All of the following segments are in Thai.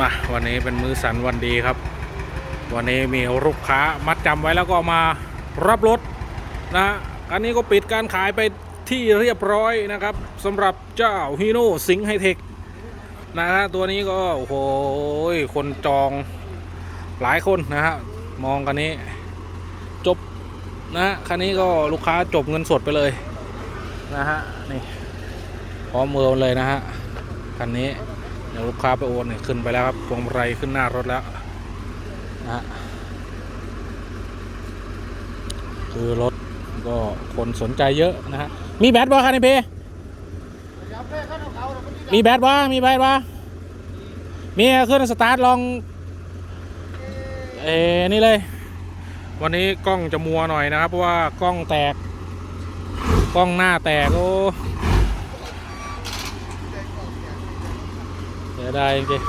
มาวันนี้เป็นมือสันวันดีครับ วันนี้มีลูกค้ามัดจำไว้แล้วก็มารับรถนะอันนี้ก็ปิดการขายไปที่เรียบร้อยนะครับสำหรับเจ้าฮีโน่สิงห์ไฮเทคนะฮะตัวนี้ก็โอ้โหคนจองหลายคนนะฮะมองกันนี้จบนะฮะคันนี้ก็ลูกค้าจบเงินสดไปเลยนะฮะนี่พร้อมเมือเลยนะฮะคันนี้ ดี๋ยวลูกค้าไปโอนเนี่ยขึ้นไปแล้วครับพวงมาลัยขึ้นหน้ารถแล้วนะฮะคือรถก็คนสนใจเยอะนะฮะ มีแบตบ่คันนี้เพมีแบตบ่มีแบตบ่มีเครื่องสตาร์ทลองเอ้นี่เลย วันนี้กล้องจะมัวหน่อยนะครับ เพราะว่ากล้องแตก กล้องหน้าแตกโอ้ สียดายจริง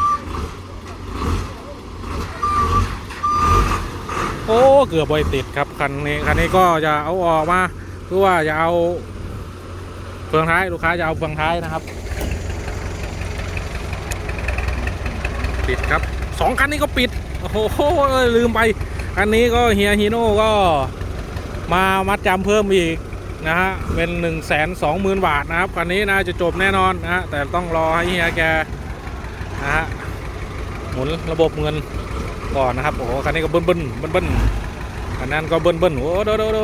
โอ้เกือบไปติดครับคันนี้คันนี้ก็จะเอาออกมาคือว่าจะเอาเฟืองท้ายลูกค้าจะเอาเฟืองท้ายนะครับ ปิดครับสองคันนี้ก็ปิดโอ้โหลืมไปคันนี้ก็เฮียฮีโน่ก็มามัดจำเพิ่มอีกนะฮะเป็น1นึ่งแสนสองหมื่นบาทนะครับคันนี้น่าจะจบแน่นอนนะฮะแต่ต้องรอให้เฮียแก นะฮะหมุนระบบเงินก่อนนะครับโอ้โหคันนี้ก็เบิ้ลเบิ้ลเบิ้ลเบิ้ลคันนั้นก็เบิ้ลเบิ้ลโอ้โดโดโด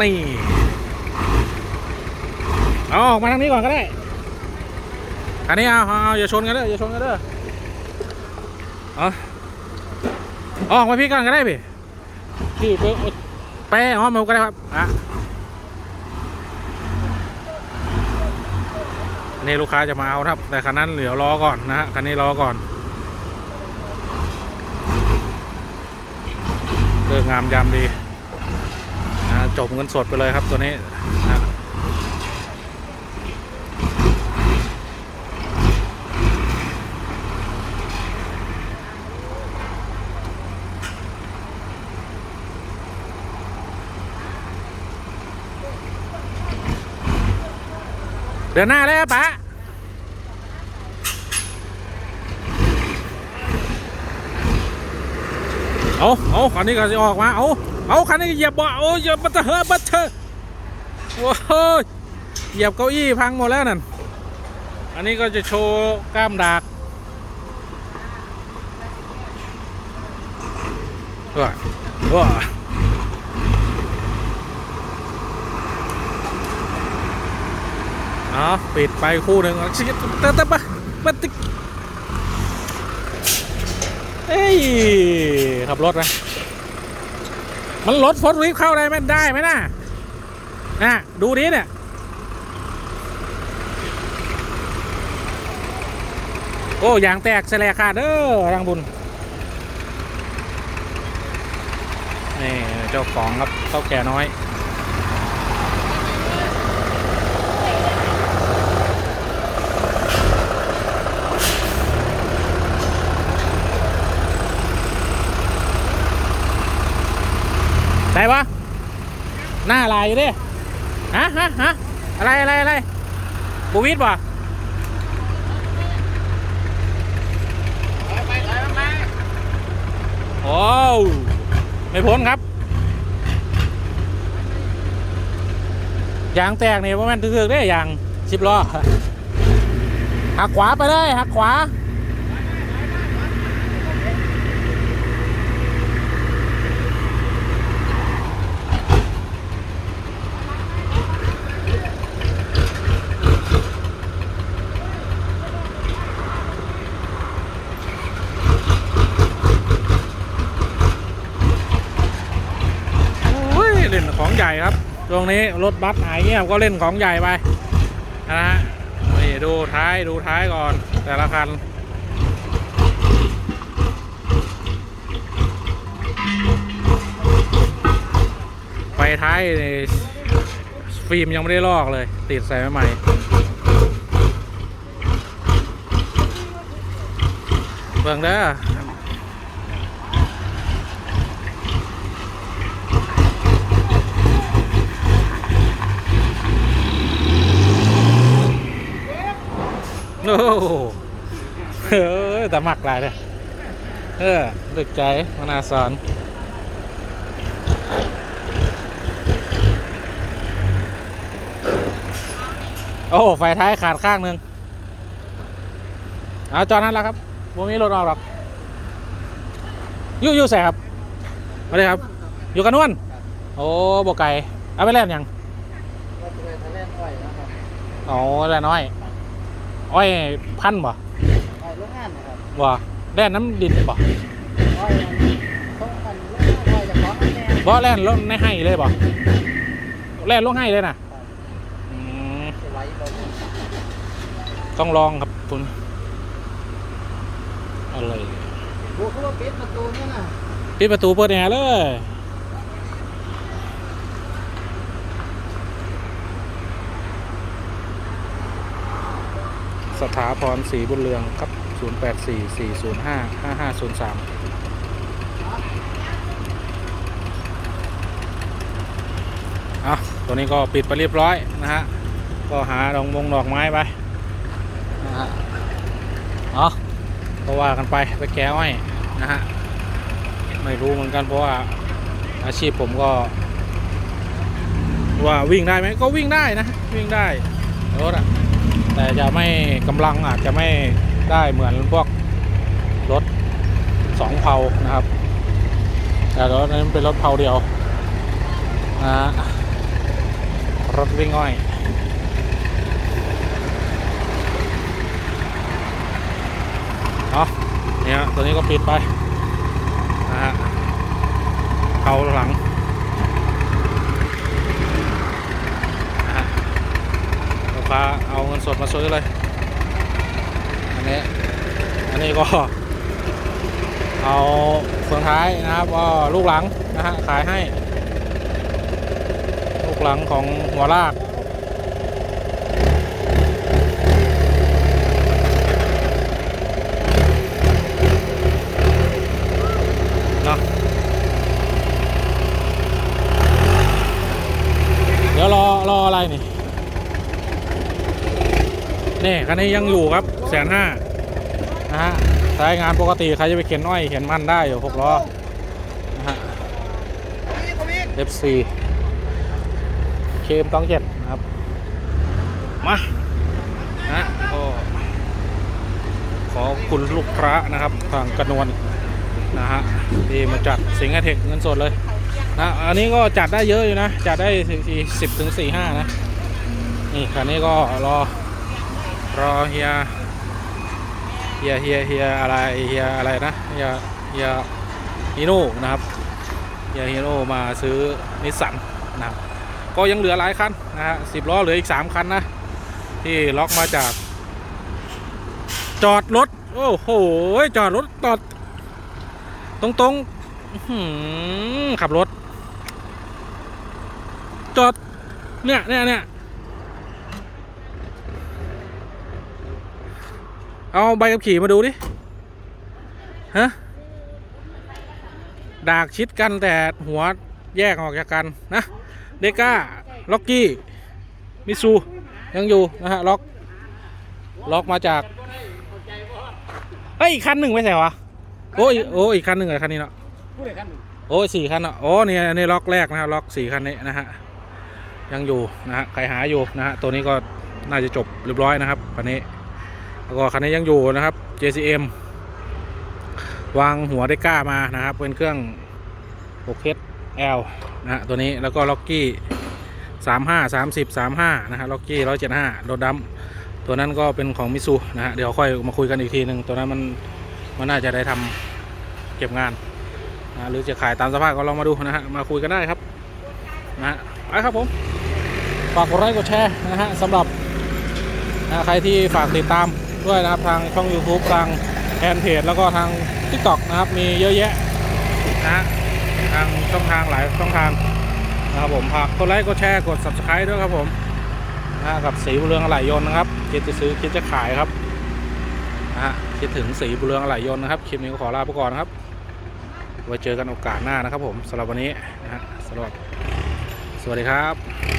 นี่เอาออกมาทางนี้ก่อนก็ได้คันนี้เอาเอาอย่าชนกันเด้ออย่าชนกันเด้อเอาออกมาพี่กันก็ได้พี่พี่ไปเอาไปอ้อมมาก็ได้ครับอะ นี่ลูกค้าจะมาเอาครับ แต่คันนั้นเหลือรอก่อนนะฮะคันนี้รอก่อนเลิกงามยามดีนะจบเงินสดไปเลยครับตัวนี้นะ เดือนหน้าเลยปะเอาเอาคันนี้ก็จะออกมาเอาเอาคันนี้เหยียบบ่โอ้ยเหยียบบัตเตอร์บัตเตอร์โอ้ยเหยียบเก้าอี้พังหมดแล้วนั่น อันนี้ก็จะโชว์กล้ามดากว้าว้า เอาปิดไปคู่หนึ่งชิเตะเตะปะปะติกเอ้ยขับรถนะมันรถฟอร์ดวิฟเข้าได้ไหมได้ไหมน่ะน่ะดูดิเนี่ยโอ้ยางแตกแสลกขาดเด้อรังบุญนี่เจ้าของครับเต้าแก่น้อย ได้ปะหน้าลาย อยู่ดิฮะฮะฮะอะไรอะไรอะไรบูวิดป่ะโอ้ไม่พ้นครับยางแตกนี่ว่ามันถือๆได้ยางสิบล้อหักขวาไปเลยหักขวา อุ้ย เล่นของใหญ่ครับ ตรงนี้รถบัสหายเงียบก็เล่นของใหญ่ไปนะฮะนี่ดูท้ายดูท้ายก่อน แต่ละคันไฟท้ายฟิล์มยังไม่ได้ลอกเลย ติดใส่ใหม่เบิ่งเด้อ โอ้โหเออแต่มักหลายเลยเออดึกใจมานาสอนโอ้ไฟท้ายขาดข้างหนึ่งเอาจอนั่นแล้วครับวงนี้รถออกหรอกยู่ยู่ใส่ครับมาเลยครับ อยู่กันนวลโอ้บกไก่เอาไปเล่นยังก็จะเป็นทะเลอ้อยนะครับอ๋อแล่น้อย อ้อยพันธุ์บ่อ้อยโรงงานนะครับบ่แล่นน้ำดินบ่อ้อยมันต้องกันโรงงานอ้อยจะของอันแน่บ่แล่นลงในให้เลยบ่แล่นลงให้เลยน่ะอืมจะไหว้บ่ต้องลองครับคุณอะไรบุกเข้ามาปิดประตูเนี่ยนะปิดประตูเปิดแอร์เลย สถาพรศรีบุญเรืองครับ 0844055503อะตัวนี้ก็ปิดไปเรียบร้อยนะฮะ ก็หาดอกมงดอกไม้ไปนะฮะเนาะก็ว่ากันไปไปแก้อ้อยนะฮะ ไม่รู้เหมือนกันเพราะว่าอาชีพผมก็ ว่าวิ่งได้ไหมก็วิ่งได้นะ วิ่งได้รถอะ แต่จะไม่กำลังอาจจะไม่ได้เหมือนพวกรถสองเพานะครับ แต่รถนั้นเป็นรถเพาเดียวนะรถวิ่งอ้อยเอาเนี่ยตัวนี้ก็ปิดไปนะฮะเขาหลังนะฮะลูก ค้าเอาเงินสดมาซื้อเลย อันนี้ อันนี้ก็ เอาเฟืองท้ายนะครับก็ลูกหลังนะฮะขายให้ ลูกหลังของหัวลากเนาะเดี๋ยวรอรออะไรนี่ นี่คันนี้ยังอยู่ครับแสนห้านะฮะใช้งานปกติใครจะไปเข็นอ้อยเข็นมันได้อยู่หกล้อนะฮะ FC เคมต้องเจ็ดนะครับ มานะก็ขอคุณลูกค้านะครับทางกระนวลนะฮะที่มาจัดสิงห์เทคเงินสดเลยนะอันนี้ก็จัดได้เยอะอยู่นะ จัดได้สิบถึงสี่ห้านะ นี่คันนี้ก็รอ รอเฮียเฮียเฮียเฮียอะไรเฮียอะไรนะเฮียเฮียฮีโน่นะครับเฮียฮีโน่มาซื้อนิสสันนะครับก็ยังเหลือหลายคันนะฮะสิบล้อเหลืออีกสามคันนะ ที่ล็อกมาจาก จอดรถ โอ้โห จอดรถจอด ตรงตรงๆขับรถ จอด เนี่ยเนี่ยเนี่ย เอาใบขับขี่มาดูดิ ฮะ ดากชิดกันแต่หัวแยกออกจากกันนะ เดก้า ล็อกกี้ มิซู ยังอยู่นะฮะ ล็อก ล็อกมาจาก เฮ้ย อีกคันหนึ่งไม่ใช่วะ โอ้ยโอ้ยอีกคันหนึ่งเหรอคันนี้เนาะโอ้ยสี่คันเนาะโอ้เนี่ยนนี้ล็อกแรกนะครับล็อกสี่คันนี้นะฮะ ยังอยู่นะฮะ ใครหาอยู่นะฮะ ตัวนี้ก็น่าจะจบเรียบร้อยนะครับคันนี้ แล้วก็คันนี้ยังอยู่นะครับ JCM วางหัวได้กล้ามานะครับ เป็นเครื่อง 6L นะฮะตัวนี้แล้วก็ล็อกกี้ 35 30 35 นะฮะล็อกกี้ 175รถดำตัวนั้นก็เป็นของมิซูนะฮะเดี๋ยวค่อยมาคุยกันอีกทีหนึ่งตัวนั้นมันมันน่าจะได้ทำเก็บงานนะหรือจะขายตามสภาพก็ลองมาดูนะฮะมาคุยกันได้ครับนะฮะไปครับผมฝากกดไลค์กดแชร์นะฮะสำหรับนะใครที่ฝากติดตาม ด้วยนะครับทางช่อง YouTube ทางแฟนเพจแล้วก็ทาง TikTok นะครับ มีเยอะแยะนะทางช่องทางหลายช่องทางนะครับผมฝากกดไลค์กดแชร์กด Subscribe ด้วยครับผมนะกับสีบุเรืองอะไหล่ยนต์นะครับคิดจะซื้อคิดจะขายครับนะฮะคิดถึงสีบุเรืองอะไหล่ยนต์นะครับคลิปนี้ก็ขอลาไปก่อนนะครับไว้เจอกันโอกาสหน้านะครับผมสำหรับวันนี้นะฮะสำหรับสวัสดีครับ